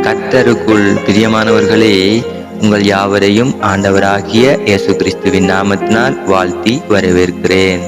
கர்த்தருக்குள் பிரியமானவர்களே உங்கள் யாவரையும் ஆண்டவராகிய இயேசு கிறிஸ்துவின் நாமத்தினால் வாழ்த்தி வரவேற்கிறேன்.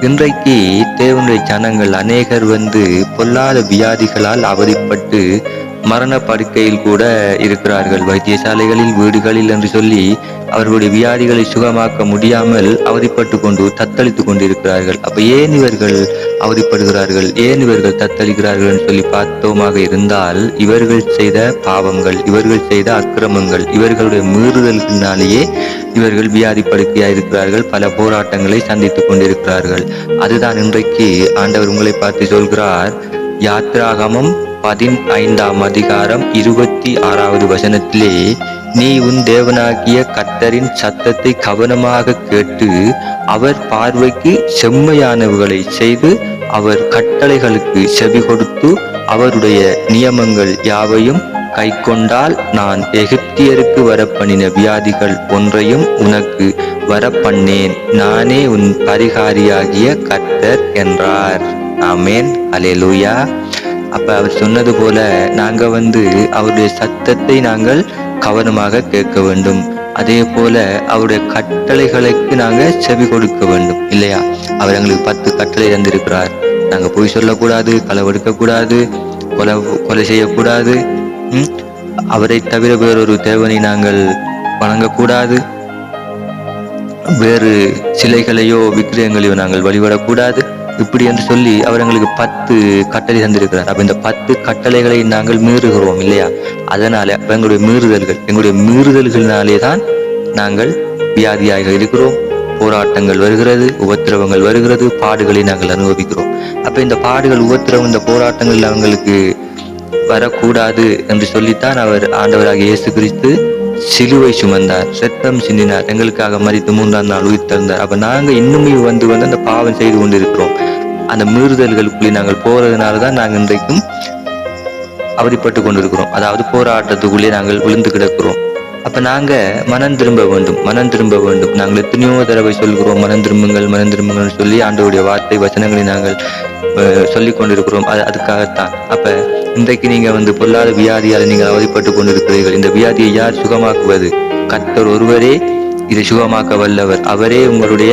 இன்றைக்கு தேவனுடைய ஜனங்கள் அநேகர் வந்து பொல்லாத வியாதிகளால் அவதிப்பட்டு மரண படுக்கையில் கூட இருக்கிறார்கள். வைத்தியசாலைகளில் வீடுகளில் என்று சொல்லி அவர்களுடைய வியாதிகளை சுகமாக்க முடியாமல் அவதிப்பட்டு கொண்டு தத்தளித்துக் கொண்டிருக்கிறார்கள். அப்ப ஏன் இவர்கள் அவதிப்படுகிறார்கள்? ஏன் இவர்கள் தத்தளிக்கிறார்கள் என்று சொல்லி பார்த்தோமாக இருந்தால் இவர்கள் செய்த பாவங்கள் இவர்கள் செய்த அக்கிரமங்கள் இவர்களுடைய மீறுதல்களினாலேயே இவர்கள் வியாதி படுக்கையாக இருக்கிறார்கள். பல போராட்டங்களை சந்தித்துக் கொண்டிருக்கிறார்கள். அதுதான் இன்றைக்கு ஆண்டவர் உங்களை பார்த்து சொல்கிறார் யாத்ராகமம் பதினைந்தாம் அதிகாரம் இருபத்தி ஆறாவது வசனத்திலே நீ உன் தேவனாகிய கத்தரின் சத்தத்தை கவனமாக கேட்டு அவர் பார்வைக்கு செம்மையானவுகளை செய்து அவர் கட்டளைகளுக்கு செவி கொடுத்து அவருடைய நியமங்கள் யாவையும் கை கொண்டால் நான் எகிப்தியருக்கு வரப்பண்ணின வியாதிகள் ஒன்றையும் உனக்கு வரப்பண்ணேன். நானே உன் பரிகாரியாகிய கர்த்தர் என்றார். ஆமேன். அலேலூயா அப்போ அவர் சொன்னது போல நாங்கள் வந்து அவருடைய சத்தத்தை நாங்கள் கவனமாக கேட்க வேண்டும். அதே போல அவருடைய கட்டளைகளுக்கு நாங்கள் செவி கொடுக்க வேண்டும் இல்லையா? அவர் எங்களுக்கு பத்து கட்டளை தந்திருக்கிறார். நாங்கள் பொய் சொல்லக்கூடாது களவெடுக்க கூடாது கொலை கொலை செய்யக்கூடாது அவரை தவிர வேறொரு தேவனை நாங்கள் வணங்கக்கூடாது. வேறு சிலைகளையோ விக்கிரகங்களையோ நாங்கள் வழிபடக்கூடாது. இப்படி என்று சொல்லி அவர் எங்களுக்கு பத்து கட்டளை தந்திருக்கிறார். அப்ப இந்த பத்து கட்டளைகளை நாங்கள் மீறுகிறோம் இல்லையா? அதனால எங்களுடைய மீறுதல்கள் எங்களுடைய மீறுதல்களினாலே தான் நாங்கள் வியாதியாக இருக்கிறோம். போராட்டங்கள் வருகிறது உபத்திரவங்கள் வருகிறது பாடுகளை நாங்கள் அனுபவிக்கிறோம். அப்ப இந்த பாடுகள் உபத்திரவம் இந்த போராட்டங்கள் அவங்களுக்கு வரக்கூடாது என்று சொல்லித்தான் அவர் ஆண்டவராக இயேசு கிறிஸ்து சிலுவை சுமந்தார் ரத்தம் சிந்தினார் எங்களுக்காக மறித்து மூன்றாம் நாள் உயிர் தந்தார். அப்ப நாங்க இன்னுமே வந்து வந்து அந்த பாவம் செய்து கொண்டிருக்கிறோம். அந்த மீறுதல்களுக்குள்ளே நாங்கள் போகிறதுனால தான் நாங்கள் இன்றைக்கும் அவதிப்பட்டு கொண்டிருக்கிறோம். அதாவது போராட்டத்துக்குள்ளே நாங்கள் விழுந்து கிடக்கிறோம். அப்போ நாங்கள் மனம் திரும்ப வேண்டும். மனம் திரும்ப வேண்டும். நாங்கள் எத்தனையோ தடவை சொல்கிறோம். மனம் திரும்புங்கள் மனம் திரும்புங்கள்னு சொல்லி ஆண்டவுடைய வார்த்தை வசனங்களை நாங்கள் சொல்லி சொல்லிக் கொண்டிருக்கிறோம். அது அதுக்காகத்தான். அப்போ இன்றைக்கு நீங்கள் வந்து பொல்லாத வியாதியால் நீங்கள் அவதிப்பட்டு கொண்டிருக்கிறீர்கள். இந்த வியாதியை யார் சுகமாக்குவது? கத்தர் ஒருவரே இதை சுகமாக்க வல்லவர். அவரே உங்களுடைய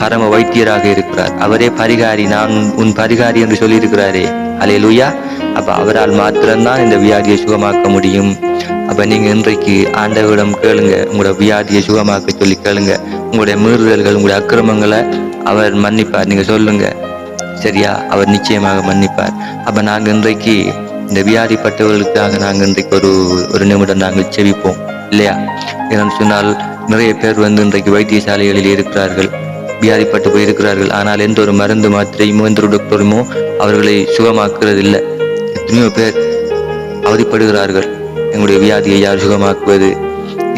பரம வைத்தியராக இருக்கிறார். அவரே பரிகாரி நான் உன் பரிகாரி என்று சொல்லியிருக்கிறாரே. அலையலுயா அப்ப அவரால் மாத்திரம்தான் இந்த வியாதியை சுகமாக்க முடியும். அப்ப நீங்க இன்றைக்கு ஆண்டவரிடம் கேளுங்க. உங்களோட வியாதியை சுகமாக்க சொல்லி கேளுங்க. உங்களுடைய மீறுதல்கள் உங்களுடைய அக்கிரமங்களை அவர் மன்னிப்பார். நீங்க சொல்லுங்க. சரியா? அவர் நிச்சயமாக மன்னிப்பார். அப்ப நாங்க இன்றைக்கு இந்த வியாதிப்பட்டவர்களுக்காக நாங்க இன்றைக்கு ஒரு ஒரு நிமிடம் நாங்கள் செவிப்போம் இல்லையா? ஏன்னு சொன்னால் நிறைய பேர் வந்து இன்றைக்கு வைத்தியசாலைகளில் இருக்கிறார்கள். வியாதிப்பட்டு போயிருக்கிறார்கள். ஆனால் எந்த ஒரு மருந்து மாத்திரையுமோ எந்த ஒரு டாக்டருமோ அவர்களை சுகமாக்குறது இல்லை எத்தனையோ பேர் அவதிப்படுகிறார்கள். எங்களுடைய வியாதியை யார் சுகமாக்குவது?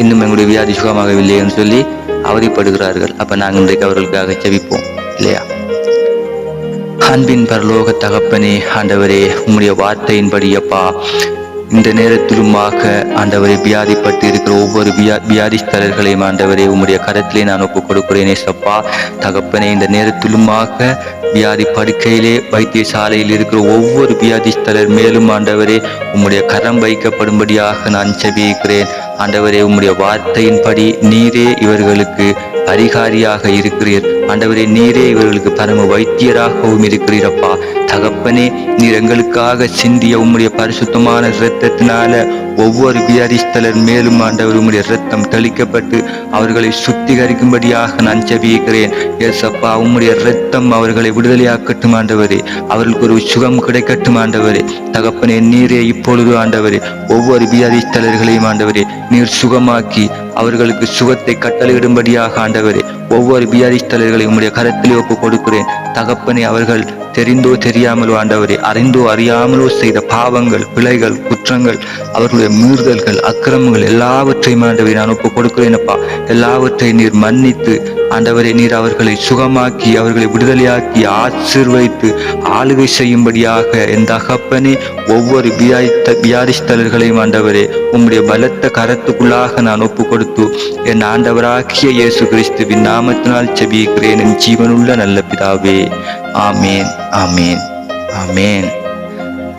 இன்னும் எங்களுடைய வியாதி சுகமாகவில்லை என்று சொல்லி அவதிப்படுகிறார்கள். அப்ப நாங்கள் இன்றைக்கு அவர்களுக்காக செவிப்போம் இல்லையா? அன்பின் பரலோக தகப்பனே ஆண்டவரே உம்முடைய வார்த்தையின்படி அப்பா இந்த நேரத்திலுமாக ஆண்டவரை வியாதிப்பட்டு இருக்கிற ஒவ்வொரு வியா வியாதிஸ்தலர்களையும் ஆண்டவரே உம்முடைய கரத்திலே நான் ஒப்புக் கொடுக்கிறேனே சப்பா தகப்பனே இந்த நேரத்திலுமாக வியாதி படுக்கையிலே வைத்தியசாலையில் இருக்கிற ஒவ்வொரு வியாதிஸ்தலர் மேலும் ஆண்டவரே உம்முடைய கரம் வைக்கப்படும்படியாக நான் செபிக்கிறேன். ஆண்டவரே உம்முடைய வார்த்தையின்படி நீரே இவர்களுக்கு பரிகாரியாக இருக்கிறீர். ஆண்டவரே நீரே இவர்களுக்கு பரம வைத்தியராகவும் இருக்கிறீரப்பா. தகப்பனே நீர் எங்களுக்காக சிந்திய உம்முடைய பரிசுத்தமான இரத்தத்தினால ஒவ்வொரு வியாதிஸ்தலர் மேலும் ஆண்டவர் உம்முடைய இரத்தம் தெளிக்கப்பட்டு அவர்களை சுத்திகரிக்கும்படியாக நான் செபிக்கிறேன் ஏசப்பா உம்முடைய இரத்தம் அவர்களை விடுதலையாக்கட்டும் ஆண்டவரே. அவர்களுக்கு ஒரு சுகம் கிடைக்கட்டும் ஆண்டவரே. தகப்பனே நீரே இப்பொழுது ஆண்டவரே. ஒவ்வொரு வியாதிஸ்தலர்களையும் ஆண்டவரே நீர் சுகமாக்கி அவர்களுக்கு சுகத்தை கட்டளையிடும்படியாக ஆண்டவரே ஒவ்வொரு வியாதிஸ்தலர்களை உம்முடைய கரத்திலே ஒப்பு கொடுக்கிறேன். தகப்பனை அவர்கள் தெரிந்தோ தெரியாமலோ ஆண்டவரே அறிந்தோ அறியாமலோ செய்த பாவங்கள் பிழைகள் குற்றங்கள் அவர்களுடைய மீறுதல்கள் அக்கிரமங்கள் எல்லாவற்றையும் ஆண்டவரை நான் ஒப்பு கொடுக்கிறேனப்பா. எல்லாவற்றையும் நீர் மன்னித்து ஆண்டவரே நீர் அவர்களை சுகமாக்கி அவர்களை விடுதலையாக்கி ஆசீர்வைத்து ஆளுகை செய்யும்படியாக என் தகப்பனே ஒவ்வொரு வியாதித்த வியாதிஸ்தலர்களையும் ஆண்டவரே உம்முடைய பலத்த கரத்துக்குள்ளாக நான் ஒப்பு கொடுத்து என் ஆண்டவராகிய இயேசு கிறிஸ்துவின் நாமத்தினால் செபிக்கிறேன் என் ஜீவனுள்ள நல்ல பிதாவே. ஆமேன் ஆமேன் ஆமேன்.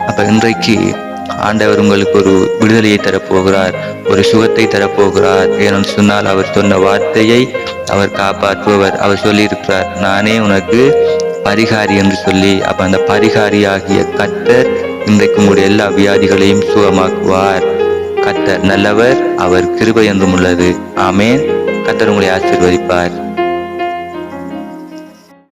அப்ப இன்றைக்கு ஆண்டவர் உங்களுக்கு ஒரு விடுதலையை தரப்போகிறார் ஒரு சுகத்தை தரப்போகிறார். ஏனென்று சொன்னால் அவர் சொன்ன வார்த்தையை அவர் காப்பாற்றுபவர். அவர் சொல்லியிருக்கிறார் நானே உனக்கு பரிகாரி என்று சொல்லி. அப்ப அந்த பரிகாரியாகிய கத்தர் இன்றைக்கு உங்களுடைய எல்லா வியாதிகளையும் சுகமாக்குவார். கத்தர் நல்லவர் அவர் கிருபை என்றும் உள்ளது. ஆமேன். கத்தர் உங்களை ஆசீர்வதிப்பார்.